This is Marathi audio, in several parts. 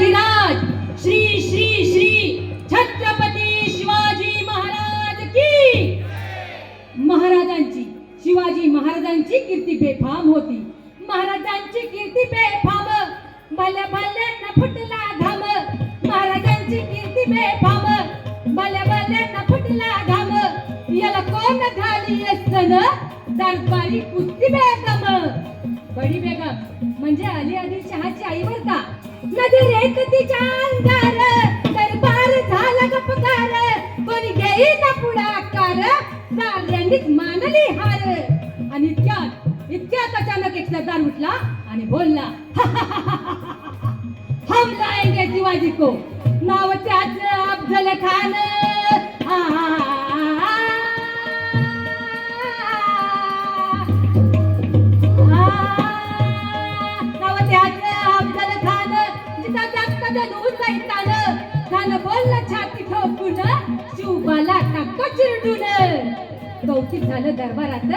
अधिराज श्री श्री श्री छत्रपती शिवाजी महाराज की। महाराजांची शिवाजी महाराजांची कीर्ती बेफाम होती. महाराजांची कीर्ती बेफाम भल्या भल्यांना फुटला घाम. महाराजांची कीर्ती बेफाम भल्या भल्यांना फुटला घाम. याला कोण घाली असतन दरबारी कुस्ती बेगम. बडी बेगम म्हणजे अली आदिल शहाची आई बर का? नदी तिच्या अंगार दरबार झाला गपकार कोणी घेईन पुढाकार साऱ्यांनीच मानली हार. आणि इतक्यात इतक्यात अचानक एक सरदार उठला आणि बोलला हम लाएंगे शिवाजी को. नाव त्याच अफजल खान. हा हा. जिचा जास्त जनून सैतान खान बोलला छाती ठोकून. शिवबाला टाकतो चिरडून. कौतिक झालं दरबारात.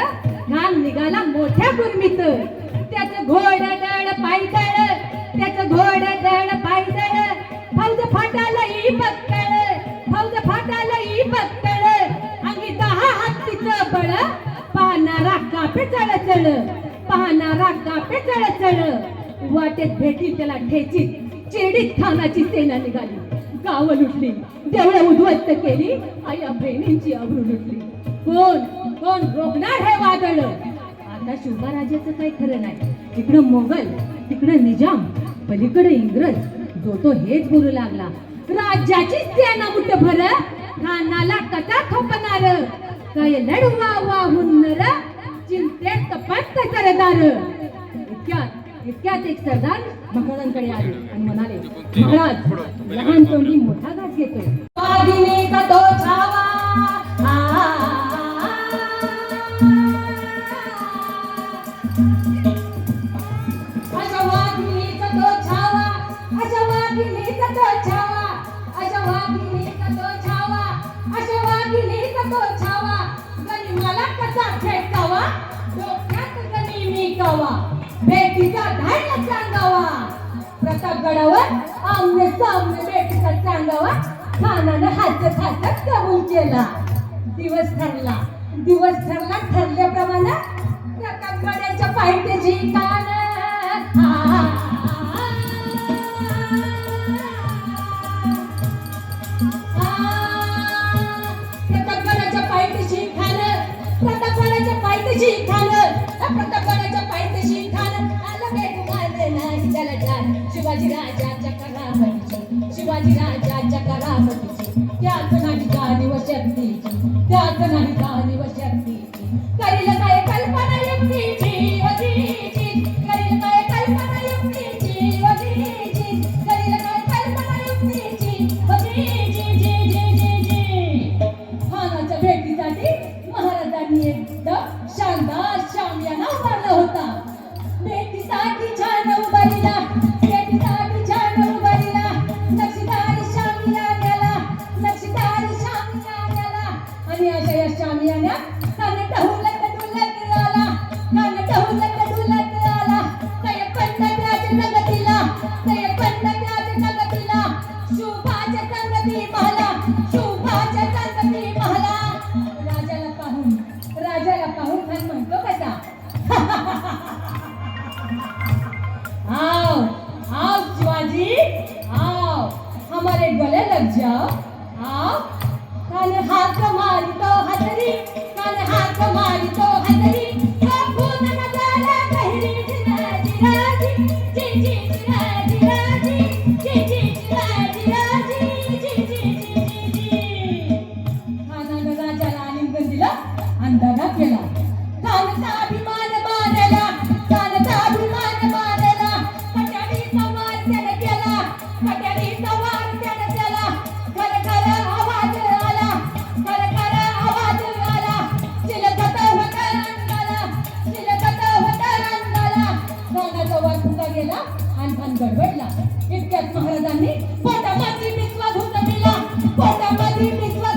घाल निघाला मोठ्या गुरमीत त्याचं घोड दळ पायदळ त्याचं घोड दळ पायदळ फौज फाटाला ही बक्कळ फौज फाटाला ही बक्कळ अंगी दहा हत्तीचं बळ. पाहणारा कापे चळ चळ पाहणारा कापे चळ चळ वाटेत भेटी त्याला ठेची चेडीत खानाची सेना निघाली. गाव लुटली. देवळं उद्ध्वस्त केली. आया बहिणींची आवरू लुटली. कोण? कोण? रोखणार हे वादळ. आता शिवबाराजाचं काही खरं नाही. तिकडं मोगल तिकडं निजाम पलीकडे इंग्रज. जो तो हेच बोलू लागला. राज्याची सेना मुठ भर खानाला कथा खपणार काय लढवा वाहुन्नर चिंतेत तपास सरदार. इतक्यात इतक्यात एक सरदार महाराजांकडे आले आणि म्हणाले महाराज लहान तोंडी मोठा घास घेतो वाघिणीचा तो छावा अशा भेटीचा धाडला सांगावा प्रतापगडावर आमने सामने भेटीचा सांगावा खानानं हसत हसत कबूल केला. दिवस ठरला. दिवस ठरला ठरल्याप्रमाणे प्रतापगडाच्या पायथ्याची कान प्रतापगडाच्या पायथ्याशी खान. प्रतापगडाच्या पायथ्याशी खान. प्रताप शिवाजी राजाच्या करामतीची गले लग जाओ आओ कान हाथ मारी तो हथरी कान हाथ मारी तो हथरी केला गेला आणि भान गडबडला इतक्यात महाराजांनी पोटामध्ये मिसवा धुता दिला पोटामध्ये मिसवा